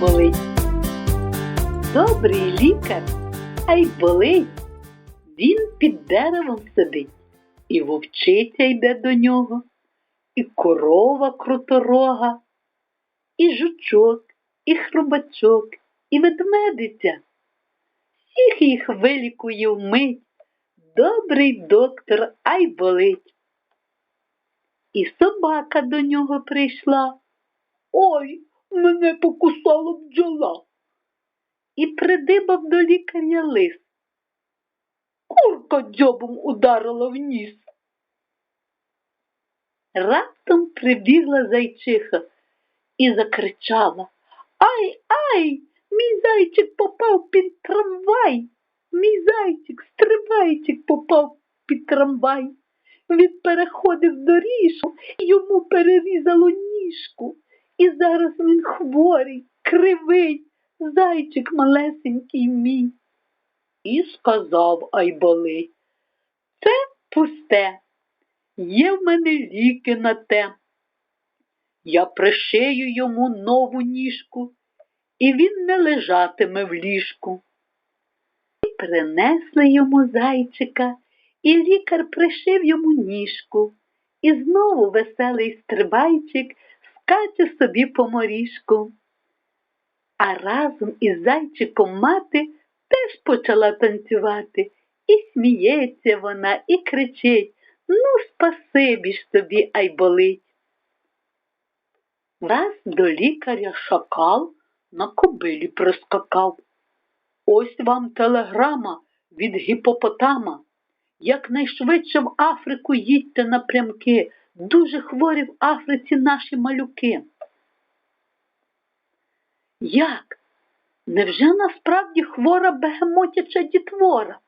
болить. Добрий лікар, а й болить. Він під деревом сидить, і вовчиця йде до нього, і корова круторога, і жучок, і хробачок, і ведмедиця. Всіх їх вилікує вмить. Добрий доктор, ай болить. І собака до нього прийшла. Ой, мене покусала бджола. І придибав до лікаря лис. Курка дзьобом ударила в ніс. Раптом прибігла зайчиха і закричала Ай, ай, мій зайчик попав під трамвай. Мій зайчик, стрибайчик попав під трамвай. Він переходив доріжку, йому перерізало ніжку. І зараз він хворий, кривий, зайчик малесенький мій. І сказав Айболий, це пусте, є в мене ліки на те. Я пришию йому нову ніжку, і він не лежатиме в ліжку. І принесли йому зайчика, і лікар пришив йому ніжку, і знову веселий стрибайчик скаче собі по моріжку. А разом із зайчиком мати теж почала танцювати. І сміється вона, і кричить Ну, спасибі ж тобі, ай болить. Раз до лікаря шакал на кобилі прискакав. Ось вам телеграма від гіпопотама. Якнайшвидше в Африку їдьте напрямки. Дуже хворі в Африці наші малюки. Як? Невже насправді хвора бегемотяча дітвора?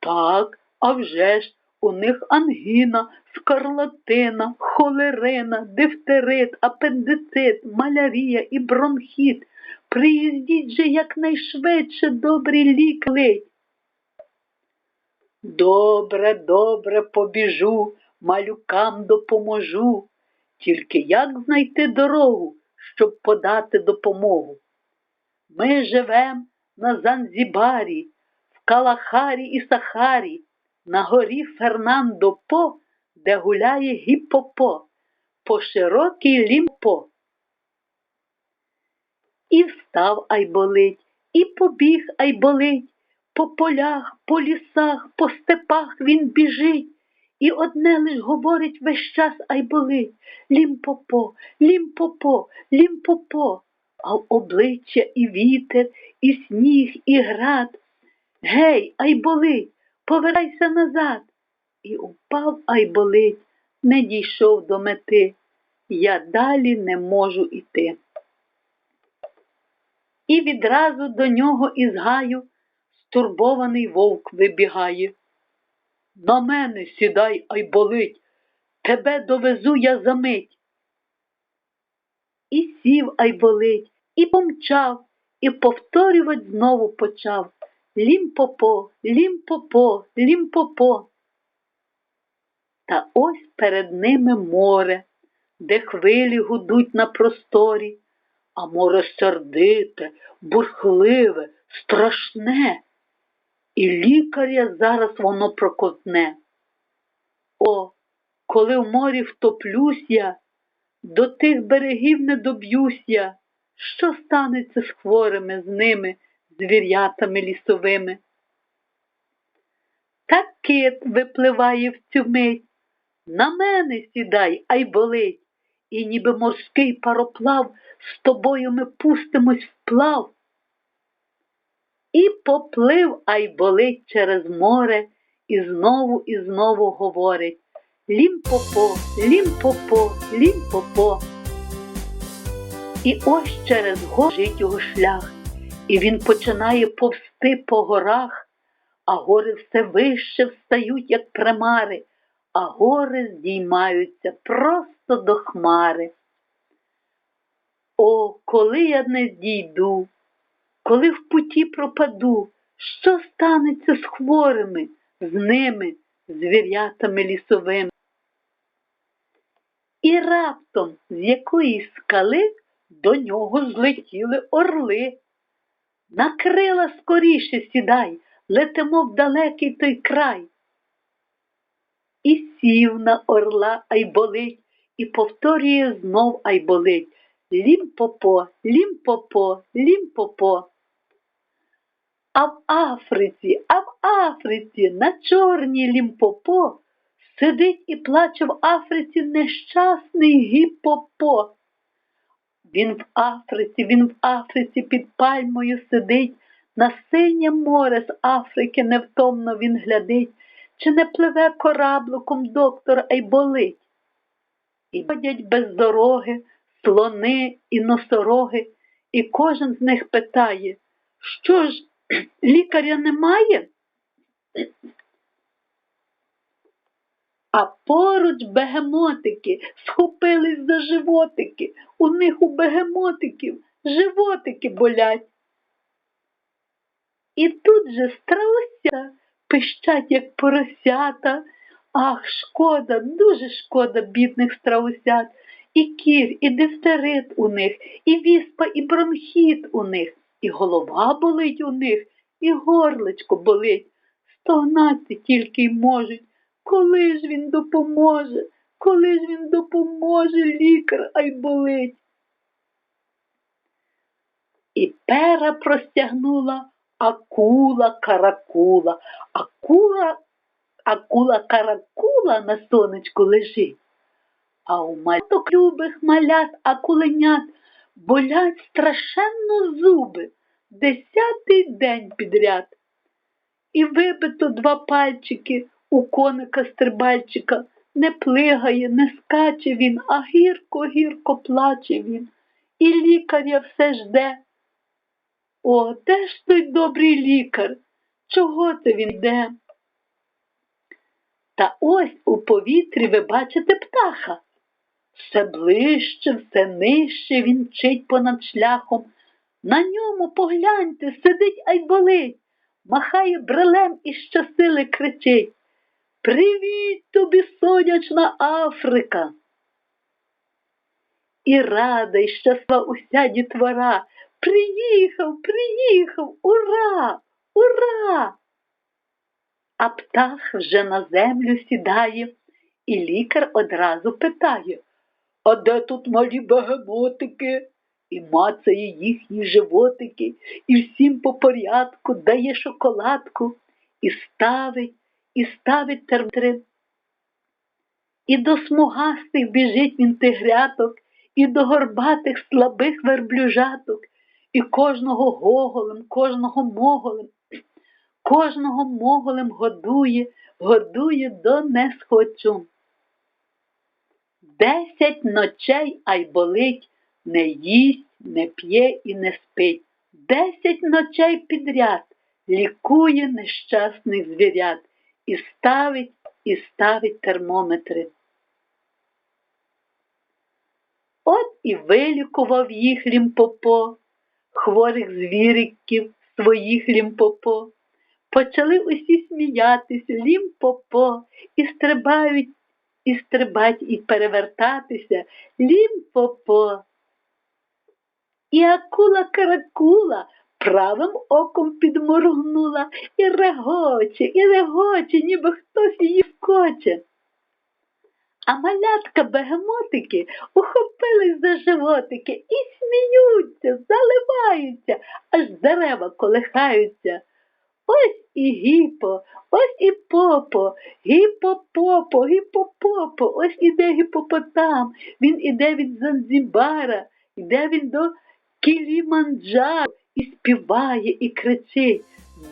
Так, а вже ж, у них ангіна, скарлатина, холерина, дифтерит, апендицит, малярія і бронхіт. Приїздіть же якнайшвидше добрі ліки. Добре, добре побіжу, малюкам допоможу. Тільки як знайти дорогу, щоб подати допомогу? Ми живем на Занзібарі, в Калахарі і Сахарі, на горі Фернандо По, де гуляє гіпопо, по широкій лімпо. І встав ай болить, і побіг ай болить, по полях, по лісах, по степах він біжить. І одне лиш говорить весь час ай болить лімпопо, лімпопо, лімпопо, а в обличчя і вітер, і сніг, і град. Гей, ай болить, повертайся назад. І упав ай болить, не дійшов до мети. Я далі не можу іти. І відразу до нього із гаю стурбований вовк вибігає. На мене сідай, ай болить, тебе довезу я за мить. І сів, ай болить, і помчав, і повторювать знову почав Лімпопо, лімпопо, лімпопо. Та ось перед ними море, де хвилі гудуть на просторі, а море сердите, бурхливе, страшне і лікаря зараз воно прокотне. О, коли в морі втоплюсь я, до тих берегів не доб'юсь я, що станеться з хворими з ними, звір'ятами лісовими? Так кит випливає в цю мить. На мене сідай, ай болить, і ніби морський пароплав з тобою ми пустимось вплав. І поплив, а й болить через море, і знову і знову говорить Лімпопо, лімпопо, лімпопо. І ось через горжить його шлях, і він починає повсти по горах, а гори все вище встають, як примари, а гори здіймаються просто до хмари. О, коли я не здійду, коли в путі пропаду, що станеться з хворими, з ними, звірятами лісовими? І раптом з якоїсь скали До нього злетіли орли. На крила скоріше сідай, летимо в далекий той край. І сів на орла айболить, і повторює знов айболить. Лімпопо, лімпопо, лімпопо. А в Африці, а в Африці на чорній лімпопо сидить і плаче в Африці нещасний гіпопо. Він в Африці, він в Африці під пальмою сидить, на синє море з Африки невтомно він глядить, чи не пливе корабликом доктор, а й болить. І ходять без дороги слони і носороги, і кожен з них питає, що ж, лікаря немає? А поруч бегемотики схопились за животики. У них у бегемотиків животики болять. І тут же страуся пищать, як поросята. Ах, шкода, дуже шкода бідних страусят. І кір, і дифтерит у них, і віспа, і бронхіт у них, і голова болить у них, і горлечко болить. Стогнати тільки й можуть. Коли ж він допоможе? Коли ж він допоможе лікар, ай болить? І пера простягнула акула каракула, акула, акула каракула на сонечку лежить. А у маляток любих малят акуленят болять страшенно зуби десятий день підряд. І вибито два пальчики у коника стрибальчика, не плигає, не скаче він, а гірко-гірко плаче він. І лікаря все жде. О, де ж той добрий лікар? Чого це він йде? Та ось у повітрі ви бачите птаха. Все ближче, все нижче він мчить понад шляхом. На ньому погляньте, сидить ай болить, махає брелем і щосили кричить. Привіт тобі, сонячна Африка. І рада, і щаслива уся дітвора. Приїхав, приїхав, ура, ура! А птах вже на землю сідає, і лікар одразу питає, а де тут малі бегемотики? І мацає їхні животики, і всім по порядку дає шоколадку, і ставить, і ставить термотри. І до смугастих біжить він тигряток, і до горбатих слабих верблюжаток, і кожного гоголем, кожного моголем, кожного моголем годує, годує до несхочу. Десять ночей ай болить, не їсть, не п'є і не спить. Десять ночей підряд лікує нещасних звірят і ставить, і ставить термометри. От і вилікував їх лімпопо, хворих звіриків своїх лімпопо. Почали усі сміятися лімпопо і стрибають, і стрибать, і перевертатися лімпопо. І акула каракула правим оком підморгнула і регоче, і регоче, ніби хтось її вкоче. А малятка бегемотики ухопились за животики і сміються, заливаються, аж дерева колихаються. Ось і гіпо, ось і попо, гіпопопо, гіпопопо, ось іде гіпопотам, він іде від Занзібара, іде він до Кіліманджаро і співає, і кричить.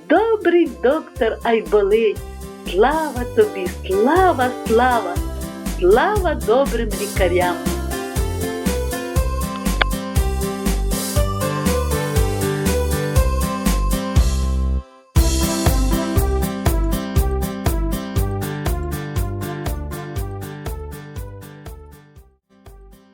Добрий доктор Айболить, слава тобі, слава, слава, слава добрим лікарям.